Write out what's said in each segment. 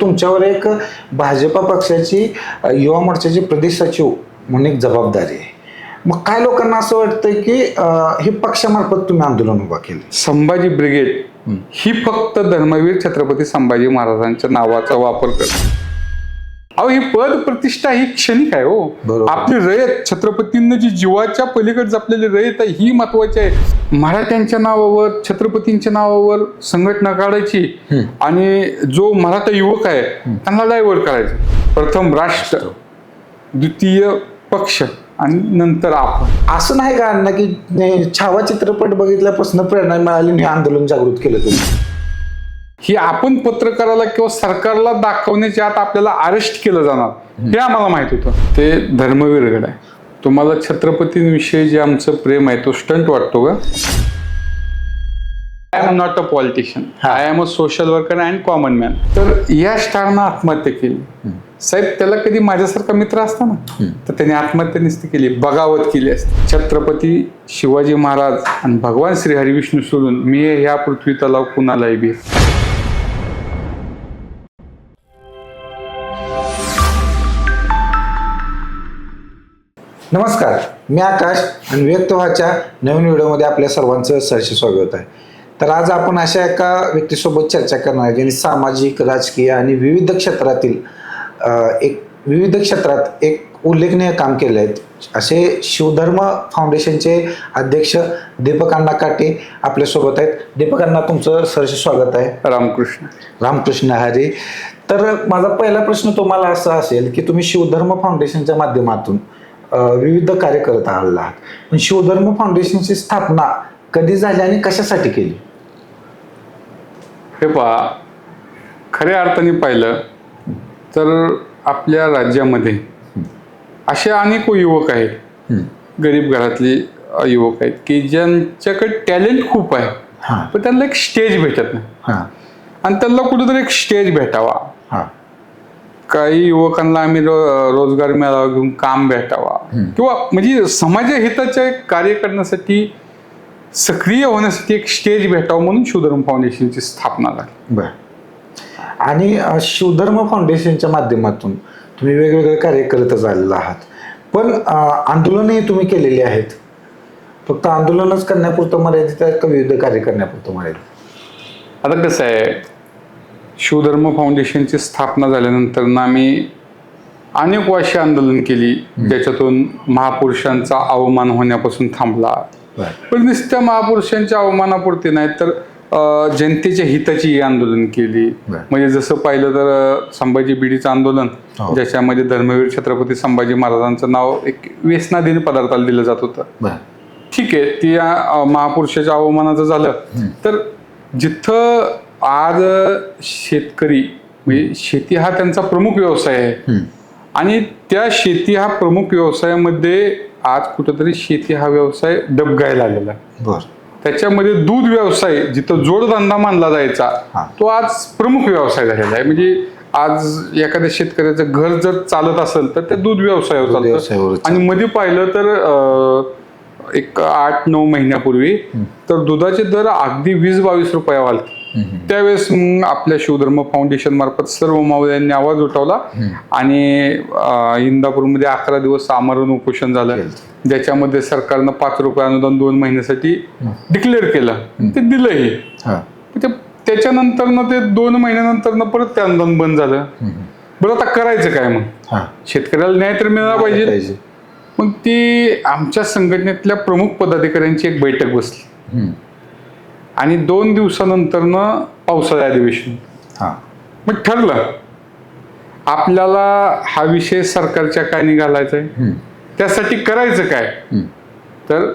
तुमच्यावर एक भाजपा पक्षाची युवा मोर्चाची प्रदेश सचिव म्हणून एक जबाबदारी आहे. मग काय लोकांना असं वाटतं की हे पक्षामार्फत तुम्ही आंदोलन उभा केलं? संभाजी ब्रिगेड ही फक्त धर्मवीर छत्रपती संभाजी महाराजांच्या नावाचा वापर करते अहो ही पद प्रतिष्ठा ही क्षणिक आहे हो. आपली रयत छत्रपतींना जी जीवाच्या पलीकडे जपलेली रयत आहे ही महत्वाची आहे. मराठ्यांच्या नावावर छत्रपतींच्या नावावर संघटना काढायची आणि जो मराठा युवक आहे त्यांना डायव्हर्ट करायचं. प्रथम राष्ट्र द्वितीय पक्ष आणि नंतर आपण. असं नाही का अण्णा की छावा चित्रपट बघितल्यापासून प्रेरणा मिळाली आणि आंदोलन जागृत केलं तुम्ही? ही आपण पत्रकाराला किंवा सरकारला दाखवण्याच्या आत आपल्याला अरेस्ट केलं जाणार हे आम्हाला माहीत होतं. ते धर्मवीरगड आहे. तुम्हाला छत्रपतींविषयी जे आमचं प्रेम आहे तो स्टंट वाटतो का? I am not a politician I am a social worker and common man तर या स्टारनं आत्महत्या केली. साहेब त्याला कधी माझ्यासारखा मित्र असता ना? तर त्याने आत्महत्या नसती केली बगावत केली असती. छत्रपती शिवाजी महाराज आणि भगवान श्री हरिविष्णू सोडून मी ह्या पृथ्वी तलाव कुणालाही बी नमस्कार मी आकाश आणि व्यक्त व्हाच्या नवीन व्हिडिओमध्ये आपल्या सर्वांचं सरसे स्वागत आहे. तर आज आपण अशा एका व्यक्तीसोबत चर्चा करणार आहे ज्यांनी सामाजिक राजकीय आणि विविध क्षेत्रातील एक विविध क्षेत्रात एक उल्लेखनीय काम केले आहेत असे शिवधर्म फाउंडेशनचे अध्यक्ष दीपक अण्णा काटे आपल्यासोबत आहेत. दीपक अण्णा तुमचं सरसे स्वागत आहे. रामकृष्ण. रामकृष्ण हरी. तर माझा पहिला प्रश्न तुम्हाला असा असेल की तुम्ही शिवधर्म फाउंडेशनच्या माध्यमातून विविध कार्य करत आहात पण शिवधर्म फाउंडेशनची स्थापना कधी झाली आणि कशासाठी केली? हे पहा खऱ्या अर्थाने पाहिलं तर आपल्या राज्यामध्ये असे अनेक युवक आहेत. गरीब घरातली युवक आहेत की ज्यांच्याकडे टॅलेंट खूप आहे हां. पण त्यांना एक स्टेज भेटत नाही. हां. आणि त्यांना कुठेतरी एक स्टेज भेटावा. हां. काही युवकांना आम्ही रो- रोजगार मेळावा घेऊन काम भेटावा. किंवा म्हणजे समाजहिताचे कार्य करण्यासाठी सक्रिय होण्यासाठी एक स्टेज भेटावं म्हणून शिवधर्म फाउंडेशनची स्थापना झाली. बर. आणि शिवधर्म फाउंडेशनच्या माध्यमातून तुम्ही वेगवेगळे कार्य करतच आलेला आहात. पण आंदोलनही तुम्ही केलेली आहेत. फक्त आंदोलनच करण्यापुरतं मर्यादित का विविध कार्य करण्यापुरतं मर्यादित? आता कसं आहे शिवधर्म फाउंडेशनची स्थापना झाल्यानंतर ना आम्ही अनेक वर्षे आंदोलन केली. ज्याच्यातून महापुरुषांचा अवमान होण्यापासून थांबला. पण नुसत्या महापुरुषांच्या अवमानापुरते नाही तर जनतेच्या हिताची ही आंदोलन केली. म्हणजे जसं पाहिलं तर संभाजी बिडीचं आंदोलन हो. ज्याच्यामध्ये धर्मवीर छत्रपती संभाजी महाराजांचं नाव एक व्यसनाधीन पदार्थाला दिलं जात होतं. ठीक आहे ती महापुरुषाच्या अवमानाचं झालं. तर जिथं आज शेतकरी म्हणजे शेती हा त्यांचा प्रमुख व्यवसाय आहे. आणि त्या शेती हा प्रमुख व्यवसायामध्ये आज कुठंतरी शेती हा व्यवसाय डबगायला आलेला आहे. बर. त्याच्यामध्ये दूध व्यवसाय जिथं जोडधंदा मानला जायचा. तो आज प्रमुख व्यवसाय झालेला आहे. म्हणजे आज एखाद्या शेतकऱ्याचं घर जर चालत असेल तर ते दूध व्यवसायावर चालतं. आणि मध्ये पाहिलं तर एक आठ नऊ महिन्यापूर्वी तर दुधाचे दर अगदी वीस बावीस रुपया वालते त्यावेळेस मग आपल्या शिवधर्म फाउंडेशन मार्फत सर्व मावळ्यांनी आवाज उठवला. आणि इंदापूरमध्ये अकरा दिवस आमरण उपोषण झालं. ज्याच्यामध्ये सरकारनं पाच रुपये अनुदान दोन महिन्यासाठी डिक्लेअर केलं. ते दिलंही. हां. ते त्याच्यानंतर ते दोन महिन्यानंतर परत ते अनुदान बंद झालं. बरं आता करायचं काय मग? हां. शेतकऱ्याला न्याय तर मिळाला पाहिजे. मग ती आमच्या संघटनेतल्या प्रमुख पदाधिकाऱ्यांची एक बैठक बसली. आणि दोन दिवसानंतरनं पावसाळी अधिवेशन. हां. मग ठरलं. आपल्याला हा विषय सरकारच्या काय निघालायचा आहे. त्यासाठी करायचं काय. तर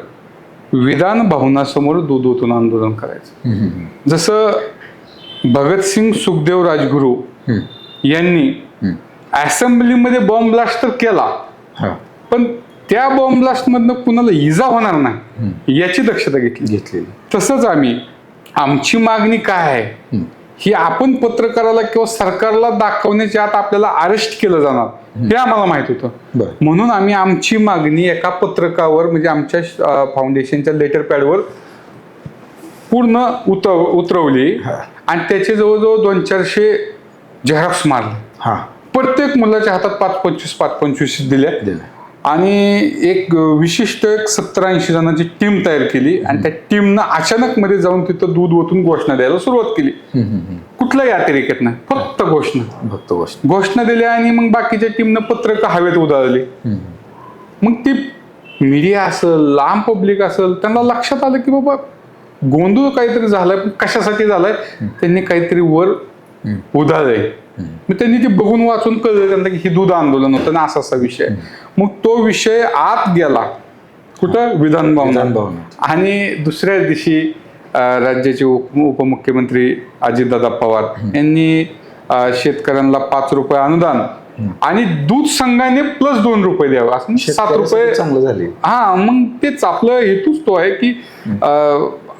विधान भवनासमोर दूध ओतून आंदोलन करायचं. जसं भगतसिंग सुखदेव राजगुरू. यांनी. असेंब्लीमध्ये बॉम्ब ब्लास्ट तर केला. पण त्या बॉम्ब ब्लास्ट मधनं कुणाला इजा होणार नाही याची दक्षता घेतली. घेतलेली. तसंच आम्ही आमची मागणी काय आहे. ही आपण पत्रकाराला किंवा सरकारला दाखवण्याच्या आत आपल्याला अरेस्ट केलं जाणार हे आम्हाला माहीत होतं. बरं. म्हणून आम्ही आमची मागणी एका पत्रकावर म्हणजे आमच्या फाउंडेशनच्या लेटर पॅडवर पूर्ण उतव उतरवली. आणि त्याचे जवळजवळ दोन चारशे झेरॉक्स मारले. हा. प्रत्येक मुलाच्या हातात पाच पंचवीस पाच पंचवीस दिल्या. दिलं आणि एक विशिष्ट एक सत्तर ऐंशी जणांची टीम तयार केली आणि त्या टीमनं अचानक मध्ये जाऊन तिथं दूध ओतून घोषणा द्यायला सुरुवात केली. कुठलाही अतिरेकत नाही फक्त घोषणा. भक्त गोष्ट घोषणा दिल्या आणि मग बाकीच्या टीमनं पत्रक हवेत उधळली. मग ती मीडिया असेल लांब पब्लिक असेल त्यांना लक्षात आलं की बाबा गोंधळ काहीतरी झालाय पण कशासाठी झालाय? त्यांनी काहीतरी वर उधाळलंय. मग त्यांनी ते बघून वाचून कळलं त्यांना की हे दूध आंदोलन होतं ना असा असा विषय. मग तो विषय आत गेला. कुठं? विधान विधानभवनात. आणि दुसऱ्या दिवशी राज्याचे उप उपमुख्यमंत्री अजितदादा पवार यांनी शेतकऱ्यांना पाच रुपये अनुदान आणि दूध संघाने प्लस दोन रुपये द्यावं. असं म्हणजे सात रुपये. चांगलं झाले. हा मग तेच आपलं हेतूच तो आहे की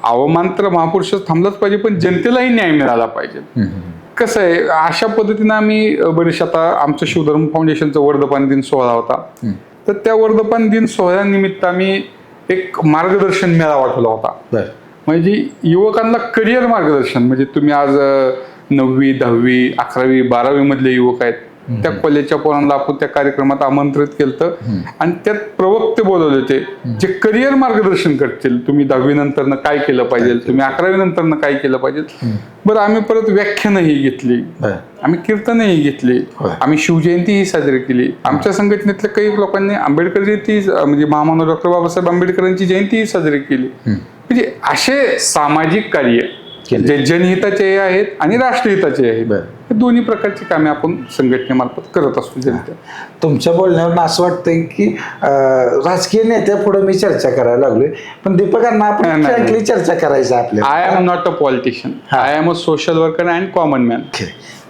अवमान तर महापुरुषात थांबलाच पाहिजे पण जनतेलाही न्याय मिळाला पाहिजे. कसं आहे अशा पद्धतीनं आम्ही अं, बरेचसे आता आमचं शिवधर्म फाउंडेशनचा वर्धपान दिन सोहळा होता. तर त्या वर्धपान दिन सोहळ्यानिमित्त आम्ही एक मार्गदर्शन मेळावा ठेवला होता. म्हणजे युवकांना करिअर मार्गदर्शन. म्हणजे तुम्ही आज नववी दहावी अकरावी बारावी मधले युवक आहेत. त्या कॉलेजच्या पोरांना आपण त्या कार्यक्रमात आमंत्रित केलं आणि त्यात प्रवक्ते बोलवले होते जे करिअर मार्गदर्शन करतील. तुम्ही दहावी नंतर काय केलं पाहिजे? तुम्ही अकरावी नंतर काय केलं पाहिजे? बरं आम्ही परत व्याख्यानही घेतली. आम्ही कीर्तनही घेतली. आम्ही शिवजयंतीही साजरी केली. आमच्या संघटनेतल्या काही लोकांनी आंबेडकर जयंती म्हणजे महामानव डॉक्टर बाबासाहेब आंबेडकरांची जयंतीही साजरी केली. म्हणजे असे सामाजिक कार्य. जे जनहिताचे आहेत आणि राष्ट्रहिताचे आहेत. हे दोन्ही प्रकारची कामे आपण संघटनेमार्फत करत असतो जनतेत तुमच्या बोलण्यावरून असं वाटतंय की राजकीय नेत्या पुढे मी चर्चा करायला लागलोय पण दीपकांना आपण. फ्रँकली चर्चा करायची आपल्या I am not a politician I am a social worker and common man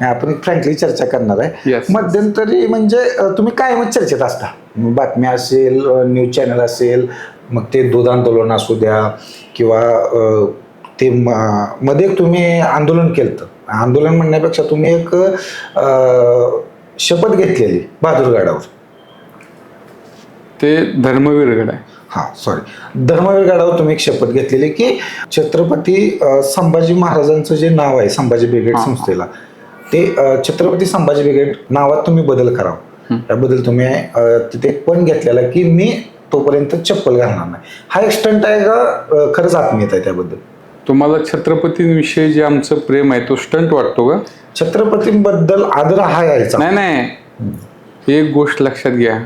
आपण फ्रँकली चर्चा करणार आहे. मध्यंतरी म्हणजे तुम्ही काय मग चर्चेत असता? बातम्या असेल न्यूज चॅनल असेल मग ते दूध आंदोलन असू द्या किंवा ते म- मध्ये तुम्ही आंदोलन केलं आंदोलन म्हणण्यापेक्षा तुम्ही एक अं, शपथ घेतलेली बहादूरगडावर. ते धर्मवीर गड आहे. हा सॉरी धर्मवीर गडावर तुम्ही एक शपथ घेतलेली की छत्रपती अं, संभाजी महाराजांचं जे नाव आहे संभाजी ब्रिगेड संस्थेला ते अं, छत्रपती संभाजी ब्रिगेड नावात तुम्ही बदल करावा. त्याबद्दल तुम्ही अं, तिथे पण घेतलेला की मी तोपर्यंत चप्पल घालणार नाही. हा एक स्टंट आहे का अं, खरंच आत्मीयत आहे त्याबद्दल. तुम्हाला छत्रपतींविषयी जे आमचं प्रेम आहे तो स्टंट वाटतो का? छत्रपतींबद्दल आदर हा यायचा. नाही नाही. एक गोष्ट लक्षात घ्या.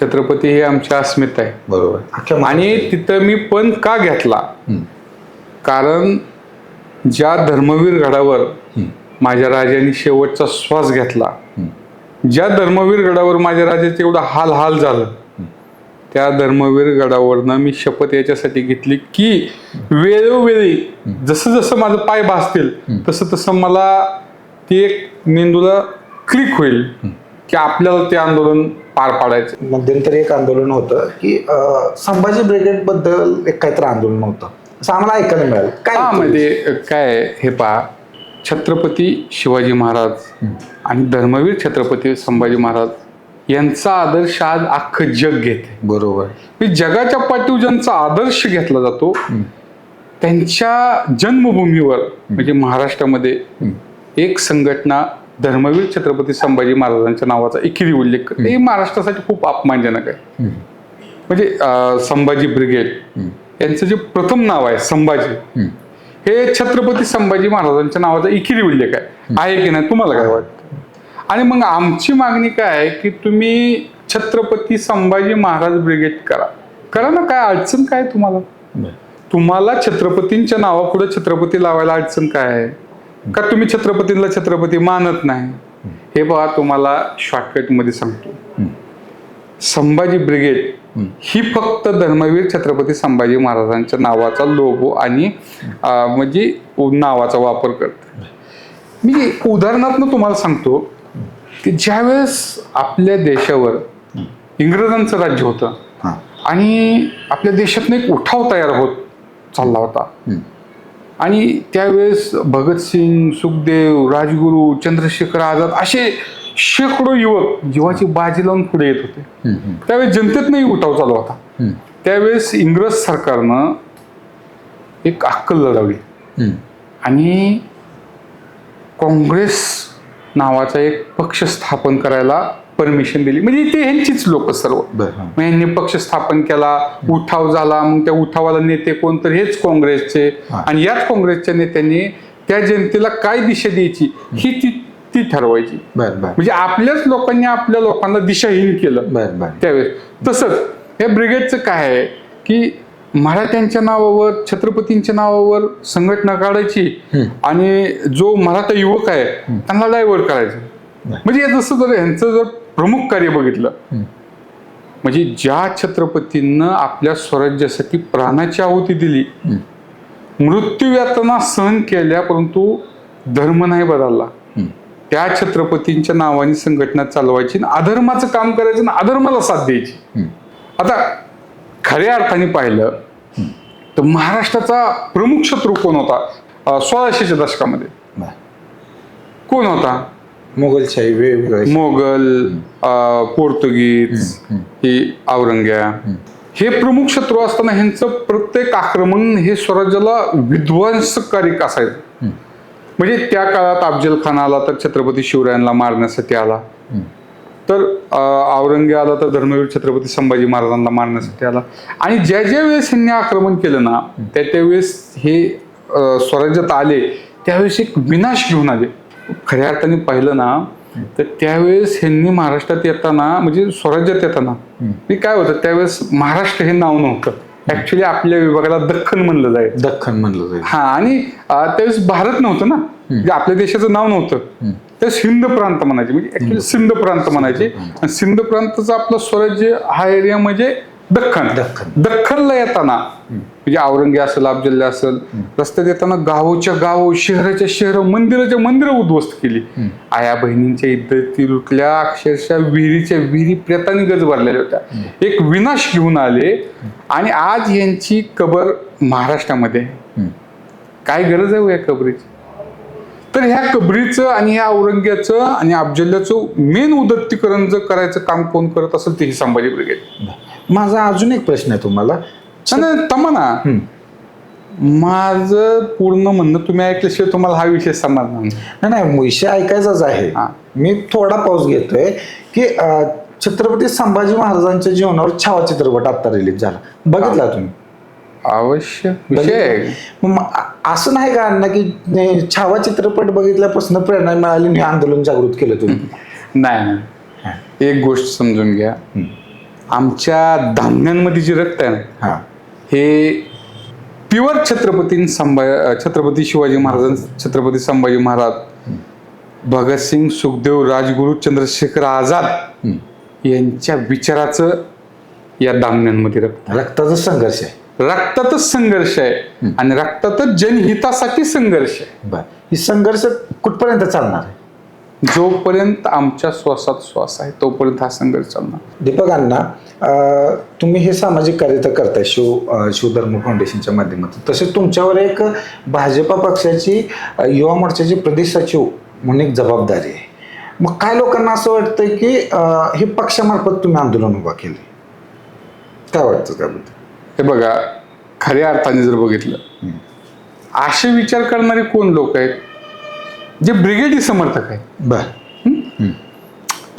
छत्रपती हे आमची अस्मिता आहे. बरोबर. अख्ख्या आणि तिथं मी पण का घेतला? कारण ज्या धर्मवीर गडावर माझ्या राजाने शेवटचा श्वास घेतला ज्या धर्मवीर गडावर माझ्या राजाचे एवढा हाल हाल झालं त्या धर्मवीर गडावरनं मी शपथ याच्यासाठी घेतली की वेळोवेळी जसं जसं माझं पाय भासतील तसं तसं मला ती एक मेंदूला क्लिक होईल की आपल्याला ते आंदोलन पार पाडायचं. मध्यंतरी एक आंदोलन होतं की संभाजी ब्रिगेडबद्दल एक काहीतरी आंदोलन होतं. असं आम्हाला ऐकायला मिळालं. काय हा? म्हणजे काय हे पहा. छत्रपती शिवाजी महाराज आणि धर्मवीर छत्रपती संभाजी महाराज यांचा आदर्श आज अख्खं जग घेते. बरोबर. जगाच्या पाठीवर ज्यांचा आदर्श घेतला जातो. त्यांच्या जन्मभूमीवर म्हणजे महाराष्ट्रामध्ये एक संघटना धर्मवीर छत्रपती संभाजी महाराजांच्या नावाचा एकेरी उल्लेख करते. हे महाराष्ट्रासाठी खूप अपमानजनक आहे. म्हणजे संभाजी ब्रिगेड यांचं जे प्रथम नाव आहे संभाजी हे छत्रपती संभाजी महाराजांच्या नावाचा एकेरी उल्लेख आहे. आहे की नाही तुम्हाला काय वाटतं? आणि मग आमची मागणी काय आहे की तुम्ही छत्रपती संभाजी महाराज ब्रिगेड करा. करा ना काय अडचण काय तुम्हाला? तुम्हाला छत्रपतींच्या नावापुढे छत्रपती लावायला अडचण काय आहे? का तुम्ही छत्रपतींना छत्रपती मानत नाही? हे बघा तुम्हाला शॉर्टकटमध्ये सांगतो संभाजी ब्रिगेड ही. फक्त धर्मवीर छत्रपती संभाजी महाराजांच्या नावाचा लोगो आणि म्हणजे नावाचा वापर करते. मी उदाहरणार्थ तुम्हाला सांगतो की ज्यावेळेस आपल्या देशावर इंग्रजांचं राज्य होतं आणि आपल्या देशातनं एक उठाव तयार होत चालला होता. आणि त्यावेळेस भगतसिंग सुखदेव राजगुरू चंद्रशेखर आझाद असे शेकडो युवक जीवाची बाजी लावून पुढे येत होते. त्यावेळेस जनतेतनंही उठाव चालू होता. त्यावेळेस इंग्रज सरकारनं एक अक्कल लढवली. आणि काँग्रेस नावाचा एक पक्ष स्थापन करायला परमिशन दिली. म्हणजे ते ह्यांचीच लोक सर्व. हा. मग यांनी पक्ष स्थापन केला उठाव झाला मग त्या उठावाला नेते कोण तर हेच काँग्रेसचे. हा. आणि याच काँग्रेसच्या नेत्यांनी त्या जनतेला काय दिशा द्यायची ही ती ती ठरवायची. म्हणजे आपल्याच लोकांनी आपल्या लोकांना दिशाहीन केलं. त्यावेळेस. तसंच या ब्रिगेडचं काय आहे की मराठ्यांच्या नावावर छत्रपतींच्या नावावर संघटना काढायची आणि जो मराठा युवक आहे त्यांना डायव्हर्ट करायचं. म्हणजे हे जसं जर यांचं जर प्रमुख कार्य बघितलं म्हणजे ज्या छत्रपतींना आपल्या स्वराज्यासाठी प्राणाची आहुती दिली मृत्यू यातना सहन केल्या परंतु धर्म नाही बदलला. त्या छत्रपतींच्या नावाने संघटना चालवायची आणि अधर्माचं काम करायचं आणि अधर्माला साथ द्यायची. आता खऱ्या अर्थाने पाहिलं तर महाराष्ट्राचा प्रमुख शत्रू कोण होता? सोळाशेच्या दशकामध्ये. कोण होता? मोगलशाही वेगवेगळे. मोगल पोर्तुगीज ही औरंग्या. हे. प्रमुख शत्रू असताना ह्यांचं प्रत्येक आक्रमण हे स्वराज्याला विध्वंसकारी असायचं? म्हणजे त्या काळात अफजल खान आला तर छत्रपती शिवरायांना मारण्यासाठी आला. तर औरंगे आला तर धर्मवीर छत्रपती संभाजी महाराजांना मारण्यासाठी आला. आणि ज्या ज्या वेळेस ह्यांनी आक्रमण केलं ना त्या त्यावेळेस हे स्वराज्यात आले त्यावेळेस एक विनाश घेऊन आले. खऱ्या अर्थाने पाहिलं ना तर त्यावेळेस ह्यांनी महाराष्ट्रात येताना म्हणजे स्वराज्यात येताना हे काय होतं त्यावेळेस महाराष्ट्र हे नाव नव्हतं. ऍक्च्युली आपल्या विभागाला दख्खन म्हणलं जायचं. दख्खन म्हणलं जाईल हा आणि त्यावेळेस भारत नव्हतं ना. म्हणजे आपल्या देशाचं नाव नव्हतं. त्यावेळेस हिंद प्रांत म्हणायचे म्हणजे ऍक्च्युली सिंध प्रांत म्हणायचे. आणि सिंध प्रांतचं आपलं स्वराज्य हा एरिया म्हणजे दख्खन. दख्खन. दख्खनला येताना म्हणजे औरंगे असेल अफजल्ला असेल रस्त्यात येताना गावोच्या गाव शहराच्या शहर मंदिराच्या मंदिरं उद्ध्वस्त केली. आया बहिणींच्या इद्दती लुटल्या अक्षरशः विहिरीच्या विहिरी प्रेताने गज भरलेल्या होत्या. एक विनाश घेऊन आले. आणि आज यांची कबर महाराष्ट्रामध्ये. काय गरज आहे हो या कबरीची? तर ह्या कबरीचं आणि ह्या औरंग्याचं आणि अफजल्याचं मेन उदत्तीकरण जर करायचं काम कोण करत असेल ते ही संभाजी ब्रिगेड. माझा अजून एक प्रश्न आहे तुम्हाला. तमाना माझं पूर्ण म्हणणं तुम्ही ऐकल्याशिवाय तुम्हाला हा विषय समजणार नाही. नाही नाही विषय ऐकायचाच आहे. मी थोडा पाऊस घेतोय की छत्रपती संभाजी महाराजांच्या जीवनावर छावा चित्रपट आता रिलीज झाला. बघितला तुम्ही? अवश्य विषय असं नाही का अण्णा की छावा चित्रपट बघितल्यापासून प्रेरणा मिळाली आणि आंदोलन जागृत केलं तुम्ही? नाही नाही. एक गोष्ट समजून घ्या. आमच्या धान्यांमध्ये जे रक्त आहे ना हा. हे प्युअर छत्रपती संभा छत्रपती शिवाजी महाराज छत्रपती संभाजी महाराज भगतसिंग सुखदेव राजगुरू चंद्रशेखर आझाद यांच्या विचाराचं या दामण्यांमध्ये रक्त रक्ताचा संघर्ष आहे. रक्तातच संघर्ष आहे आणि रक्तातच जनहितासाठी संघर्ष आहे. बर. ही संघर्ष कुठपर्यंत चालणार आहे? जोपर्यंत आमच्या श्वासात श्वास आहे तोपर्यंत हा संघर्ष चालणार. दीपक अण्णा अं, तुम्ही हे सामाजिक कार्य तर करताय शिव अं, शिवधर्म फाउंडेशनच्या माध्यमातून. तसेच तुमच्यावर एक भाजपा पक्षाची अं, युवा मोर्चाची प्रदेश सचिव म्हणून एक जबाबदारी आहे. मग काय लोकांना असं वाटतं की अं, हे पक्षामार्फत तुम्ही आंदोलन उभा केले काय वाटतं त्याबद्दल? हे बघा खऱ्या अर्थाने जर बघितलं असे विचार करणारे कोण लोक आहेत? जे ब्रिगेडी समर्थक आहेत. बर.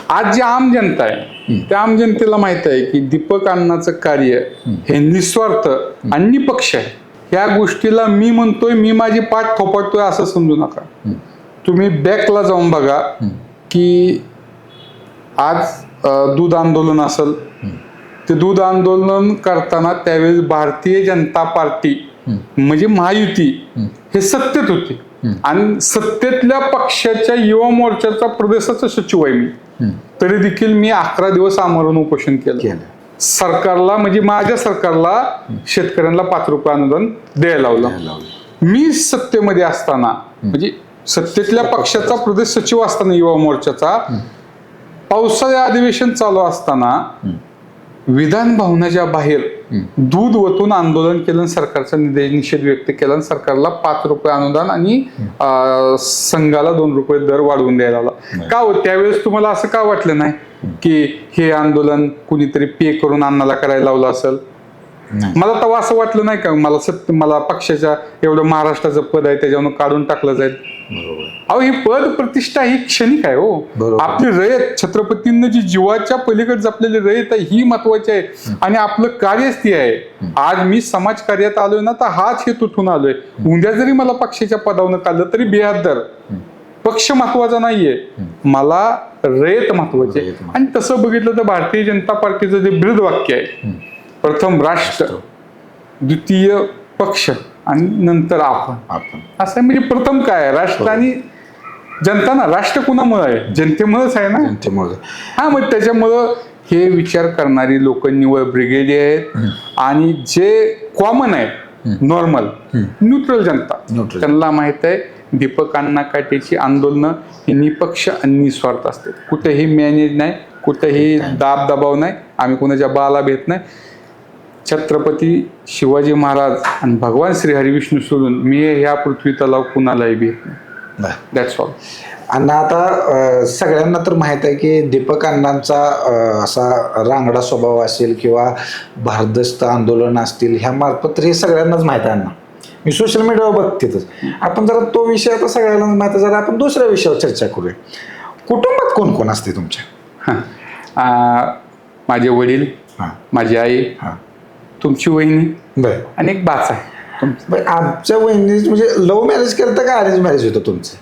आज जी आम जनता आहे त्या आम जनतेला माहीत आहे की दीपक अण्णाचं कार्य हे. निस्वार्थ आणि निपक्ष आहे. ह्या गोष्टीला मी म्हणतोय मी माझी पाठ थोपटतोय असं समजू नका. तुम्ही बॅकला जाऊन बघा की आज दूध आंदोलन असेल ते दूध आंदोलन करताना त्यावेळेस भारतीय जनता पार्टी म्हणजे महायुती हे सत्तेत होती. आणि सत्तेतल्या पक्षाच्या युवा मोर्चाचा प्रदेशाचा सचिव आहे मी. तरी देखील मी अकरा दिवस आमरण उपोषण केलं. सरकारला म्हणजे माझ्या सरकारला शेतकऱ्यांना पाच रुपये अनुदान द्यायला लावलं. मी सत्तेमध्ये असताना म्हणजे सत्तेतल्या पक्षाचा प्रदेश सचिव असताना युवा मोर्चाचा पावसाळी अधिवेशन चालू असताना विधान भवनाच्या बाहेर दूध वतून आंदोलन केलं सरकारचा निषेध व्यक्त केला सरकारला पाच रुपये अनुदान आणि संघाला दोन रुपये दर वाढवून द्यायला लावला. का हो? त्यावेळेस तुम्हाला असं का वाटलं नाही की हे आंदोलन कुणीतरी पे करून अण्णाला करायला लावलं असेल. मला तेव्हा असं वाटलं नाही का मला सत्य मला पक्षाच्या एवढं महाराष्ट्राचं पद आहे त्याच्यावरून काढून टाकलं जाईल. अहो ही पद प्रतिष्ठा ही क्षणिक आहे हो. आपली रयत छत्रपतींना जी जीवाच्या पलीकडे जपलेली रयत आहे ही महत्वाची आहे. आणि आपलं कार्यच ती आहे आज मी समाज कार्यात आलोय ना तर हाच हे तुटून आलोय उद्या जरी मला पक्षाच्या पदावनं काढलं तरी बेहद्दर पक्ष महत्त्वाचा नाहीये. मला रयत महत्वाची आहे. रयत महत्वाची. आणि तसं बघितलं तर भारतीय जनता पार्टीचं जे ब्रीद वाक्य आहे प्रथम राष्ट्र द्वितीय पक्ष आणि नंतर आपण. आपण. असं म्हणजे प्रथम काय आहे? राष्ट्र आणि जनता ना राष्ट्र कुणामुळे आहे? जनतेमुळेच आहे ना? जनतेमुळे. हा मग त्याच्यामुळं हे विचार करणारी लोक निवळ ब्रिगेडी आहेत. आणि जे कॉमन आहेत नॉर्मल न्यूट्रल जनता. त्यांना माहीत आहे दीपक अण्णा काटेची आंदोलनं ही निपक्ष आणि निस्वार्थ असते. कुठेही मॅनेज नाही कुठेही दाब दबाव नाही. आम्ही कोणाच्या बाला भेट नाही. छत्रपती शिवाजी महाराज आणि भगवान श्री हरिविष्णू सोडून मी ह्या पृथ्वी तलाव कुणालाही भेट नाही. दॅट्स ऑल अण्णा आता सगळ्यांना तर माहीत आहे की दीपक अण्णांचा असा रांगडा स्वभाव असेल किंवा भारदस्त आंदोलन असतील ह्या मार्फत हे सगळ्यांनाच माहीत आहे अण्णा. मी सोशल मीडियावर बघतेच. आपण जरा तो विषय आता सगळ्यांनाच माहीत आहे जरा आपण दुसऱ्या विषयावर चर्चा करूया. कुटुंबात कोण कोण असते तुमच्या? हां. माझे वडील हां. माझी आई हां. तुमची वहिनी? बरं. आणि एक बाच आहे. तुमचं. बरं आमच्या वहिनी म्हणजे लव्ह मॅरेज करतं का अरेंज मॅरेज होतं तुमचं?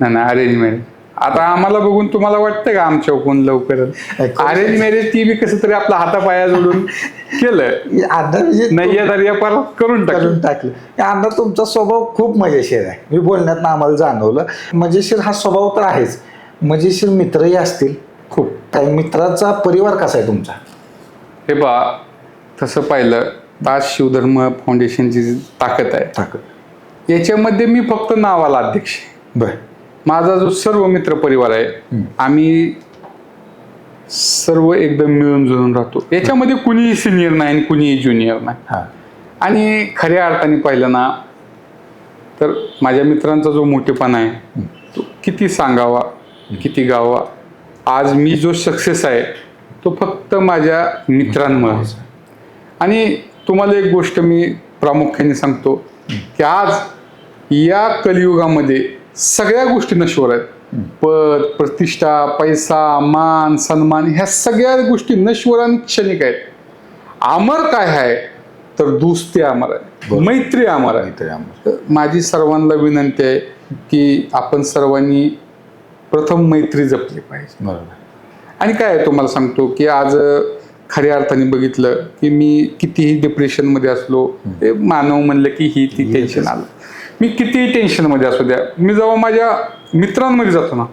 नाही ना अरेंज मॅरेज आता आम्हाला बघून तुम्हाला वाटतं का आमच्या कोण लवकर अरेंज मॅरेज ती बी कसं तरी आपला हातापाया जोडून केलं. हे अण्णा म्हणजे नाही या तर या पार करून टाकलं. करून टाकलं. अण्णा तुमचा स्वभाव खूप मजेशीर आहे. मी बोलण्यात आम्हाला जाणवलं. मजेशीर हा स्वभाव तर आहेच. मजेशीर मित्रही असतील. खूप. काही मित्राचा परिवार कसा आहे तुमचा? हे बा तसं पाहिलं ताज शिवधर्म फाउंडेशनची जी ताकद आहे. ताकद. याच्यामध्ये मी फक्त नावाला अध्यक्ष आहे. बर. माझा जो सर्व मित्र परिवार आहे आम्ही सर्व एकदम मिळून जुळून राहतो. याच्यामध्ये कुणीही सिनियर नाही आणि कुणीही ज्युनियर नाही. हा. आणि खऱ्या अर्थाने पाहिलं ना तर माझ्या मित्रांचा जो मोठेपणा आहे तो किती सांगावा किती गावा. आज मी जो सक्सेस आहे तो फक्त माझ्या मित्रांमुळे आहे. आणि तुम्हाला एक गोष्ट मी प्रामुख्याने सांगतो की आज या कलियुगामध्ये सगळ्या गोष्टी नश्वर आहेत. पद प्रतिष्ठा पैसा मान सन्मान ह्या सगळ्या गोष्टी नश्वर आणि क्षणिक आहेत. अमर काय आहे? तर दुस्ती अमर आहे. मैत्री अमर आहे. माझी सर्वांना विनंती आहे की आपण सर्वांनी प्रथम मैत्री जपली पाहिजे. बरोबर. आणि काय आहे तुम्हाला सांगतो की आज खऱ्या अर्थाने बघितलं की मी कितीही डिप्रेशनमध्ये असलो ते मानव म्हणलं की ही ती टेन्शन आलं. मी कितीही टेन्शनमध्ये असू द्या मी जेव्हा माझ्या मित्रांमध्ये जातो ना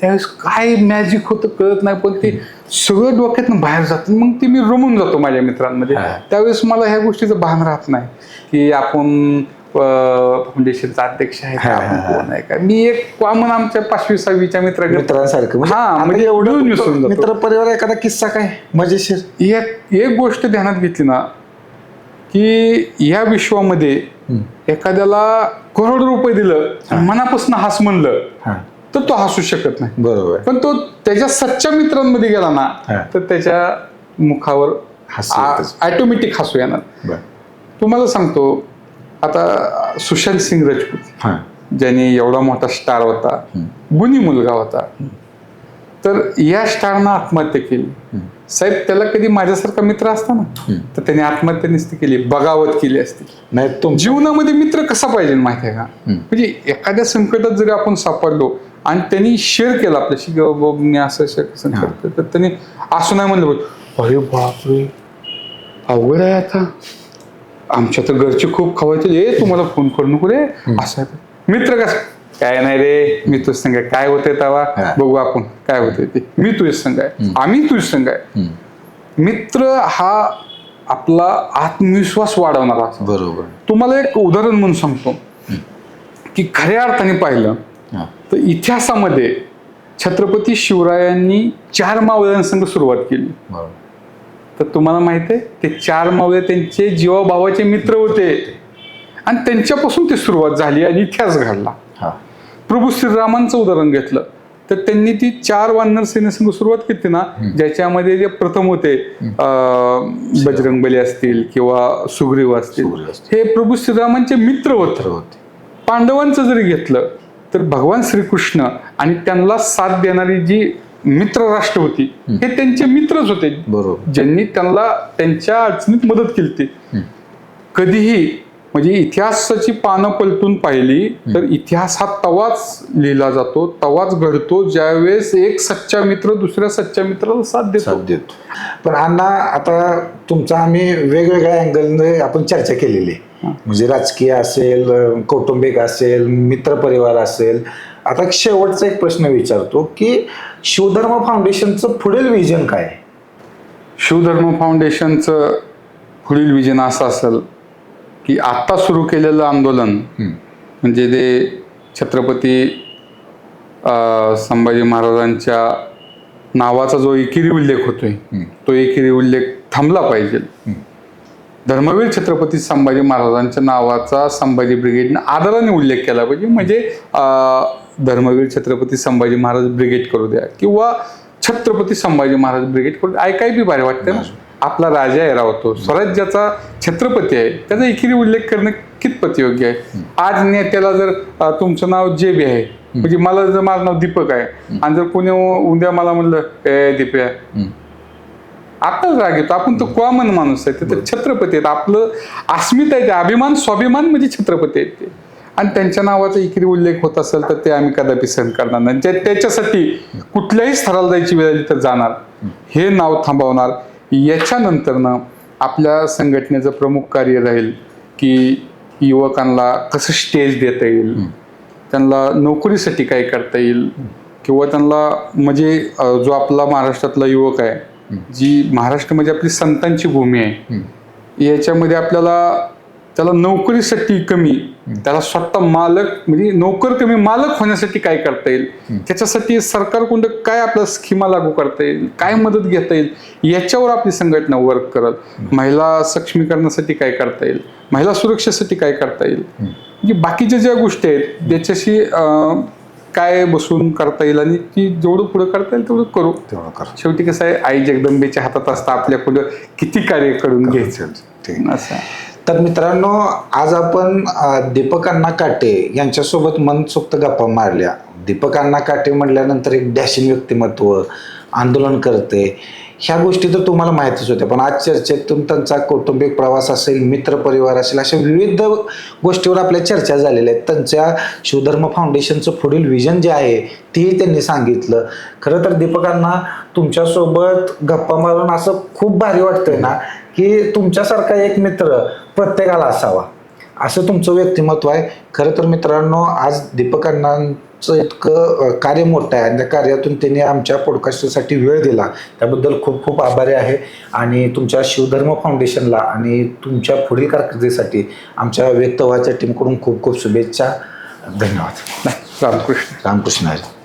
त्यावेळेस काय मॅजिक होतं कळत नाही पण ते सगळं डोक्यातनं बाहेर जातं. मग ते मी रमून जातो माझ्या मित्रांमध्ये. त्यावेळेस मला ह्या गोष्टीचं भान राहत नाही की आपण फाउंडेशनचा अध्यक्ष आहे का आपण. कोण आहे का? मी एक कॉमन आमच्या पाचवी सहावीच्या मित्राकडे मित्रांसारखं. म्हणजे हा, म्हणजे एवढं मिसळून. मित्र परिवार एखादा किस्सा काय? मजेशीर. एक एक गोष्ट ध्यानात घेतली ना की या विश्वामध्ये एखाद्याला करोड रुपये दिलं मनापासून हस म्हणलं तर तो हसू शकत नाही. बरोबर. पण तो त्याच्या सच्च्या मित्रांमध्ये गेला. ना तर त्याच्या मुखावर. ऑटोमॅटिक हसू येणार. तुम्हाला सांगतो आता सुशांत सिंग राजपूत हा. ज्याने एवढा मोठा स्टार होता गुणी मुलगा होता. तर या स्टारनं आत्महत्या केली. साहेब त्याला कधी माझ्यासारखा मित्र असता ना? तर त्याने आत्महत्या नसती केली बगावत केली असती. नाही तुम जीवनामध्ये मित्र कसा पाहिजे माहिती आहे का? म्हणजे एखाद्या संकटात जरी आपण सापडलो आणि त्यांनी शेअर केलं आपल्याशी मी असं संकट. तर त्यांनी असं नाही म्हणलं अरे बापरे अवघड आहे आता. आमच्या तर घरचे खूप खवायचे ए तुम्हाला फोन करू नको रे. असं. मित्र कसं? काय नाही रे मी तुझ आहे. काय होतंय तेव्हा. बघू आपण काय होतंय ते. मी तुझ संग आहे. आम्ही तुझ संग आहे. मित्र हा आपला आत्मविश्वास वाढवणारा बरोबर. तुम्हाला एक उदाहरण म्हणून सांगतो. की खऱ्या अर्थाने पाहिलं तर इतिहासामध्ये छत्रपती शिवरायांनी चार मावळ्यांसंग सुरुवात केली. बरोबर. तर तुम्हाला माहिती आहे ते चार मावळे त्यांचे जीवाभावाचे मित्र होते. आणि त्यांच्यापासून ती सुरुवात झाली आणि इतिहास घडला. हा. प्रभू श्रीरामांचं उदाहरण घेतलं. तर त्यांनी ती चार वानर सेनेसंघ सुरुवात केली ना ज्याच्यामध्ये जे प्रथम होते अं, बजरंगबली असतील किंवा सुग्रीव असतील. हे प्रभू श्रीरामांचे मित्र होते. होते. पांडवांचं जरी घेतलं तर भगवान श्रीकृष्ण आणि त्यांना साथ देणारी जी मित्र राष्ट्र होती हे त्यांचे मित्रच होते. बरोबर. ज्यांनी त्यांना त्यांच्या अडचणीत मदत केली कधीही म्हणजे इतिहासाची पानं पलटून पाहिली तर इतिहास हा तवाच लिहिला जातो तवाच घडतो ज्यावेळेस एक सच्चा मित्र दुसऱ्या सच्च्या मित्राला साथ देतो. साथ देतो. पण अण्णा आता तुमचा आम्ही वेगवेगळ्या अँगलने आपण चर्चा केलेली. आहे. म्हणजे राजकीय असेल कौटुंबिक असेल मित्रपरिवार असेल आता शेवटचा एक प्रश्न विचारतो की शिवधर्म फाउंडेशनचं पुढील विजन काय? शिवधर्म फाउंडेशनचं पुढील विजन असं असेल की आत्ता सुरू केलेलं आंदोलन म्हणजे ते छत्रपती संभाजी महाराजांच्या नावाचा जो एकेरी उल्लेख होतोय तो एकेरी उल्लेख थांबला पाहिजे. धर्मवीर छत्रपती संभाजी महाराजांच्या नावाचा संभाजी ब्रिगेडने आदराने उल्लेख केला पाहिजे. म्हणजे धर्मवीर छत्रपती संभाजी महाराज ब्रिगेड करू द्या किंवा छत्रपती संभाजी महाराज ब्रिगेड करू ऐकाय बी भारी वाटतं ना? आपला राजा आहे रावतो स्वराज्याचा छत्रपती आहे. त्याचा एकेरी उल्लेख करणं कितपत योग्य आहे? आज नेत्याला जर तुमचं नाव जे बी आहे म्हणजे मला जर माझं नाव दीपक आहे आणि जर कोणी उद्या मला म्हणलं ए दीप्या आपल्याला राग येतो. आपण तो कॉमन माणूस आहे. ते तर छत्रपती आहेत. आपलं अस्मिता आहे ते. अभिमान स्वाभिमान म्हणजे छत्रपती आहेत ते. आणि त्यांच्या नावाचा इकडे उल्लेख होत असेल तर ते आम्ही कदापि सहन करणार नाही. त्या- त्याच्यासाठी कुठल्याही स्तराला जायची वेळ आली तर जाणार. हे नाव थांबवणार. याच्यानंतर ना आपल्या संघटनेचं प्रमुख कार्य राहील की युवकांना कसं स्टेज देता येईल. त्यांना नोकरीसाठी काय करता येईल. किंवा त्यांना म्हणजे जो आपला महाराष्ट्रातला युवक आहे जी महाराष्ट्र म्हणजे आपली संतांची भूमी आहे. याच्यामध्ये आपल्याला त्याला नोकरीसाठी कमी त्याला स्वतः मालक म्हणजे नोकर कमी मालक होण्यासाठी काय करता येईल? त्याच्यासाठी सरकारकडून काय आपल्या स्कीमा लागू करता येईल? काय मदत घेता येईल? याच्यावर आपली संघटना वर्क करत महिला सक्षमीकरणासाठी काय करता येईल? महिला सुरक्षेसाठी काय करता येईल? म्हणजे बाकीच्या ज्या गोष्टी आहेत त्याच्याशी काय बसून करता येईल आणि ती जेवढं पुढे करता येईल तेवढं करू. तेवढं करा. शेवटी कसं आहे आई जगदंबेच्या हातात असतं आपल्या पुढं किती कार्य करून घ्यायचं ठीक असं. तर मित्रांनो आज आपण दीपक अण्णा काटे यांच्यासोबत मनसोक्त गप्पा मारल्या. दीपक अण्णा काटे म्हटल्यानंतर एक डॅशिंग व्यक्तिमत्व आंदोलन करते. ह्या गोष्टी तर तुम्हाला माहितीच होत्या पण आज चर्चेतून त्यांचा कौटुंबिक प्रवास असेल मित्र परिवार असेल अशा विविध गोष्टीवर आपल्या चर्चा झालेल्या आहेत. त्यांच्या शिवधर्म फाउंडेशनचं पुढील विजन जे आहे तेही त्यांनी सांगितलं. खरं तर दीपकांना तुमच्यासोबत गप्पा मारून असं खूप भारी वाटतंय ना की तुमच्यासारखा एक मित्र प्रत्येकाला असावा. असं तुमचं व्यक्तिमत्व आहे. खरं तर मित्रांनो आज दीपकांना इतकं अं, कार्य मोठं आहे. आणि त्या कार्यातून त्यांनी आमच्या पॉडकास्टसाठी वेळ दिला. त्याबद्दल खूप खूप आभारी आहे. आणि तुमच्या शिवधर्म फाउंडेशनला आणि तुमच्या पुढील कारकिर्दीसाठी आमच्या व्यक्तव्हाच्या टीमकडून खूप खूप शुभेच्छा. धन्यवाद. रामकृष्ण. रामकृष्ण हरी.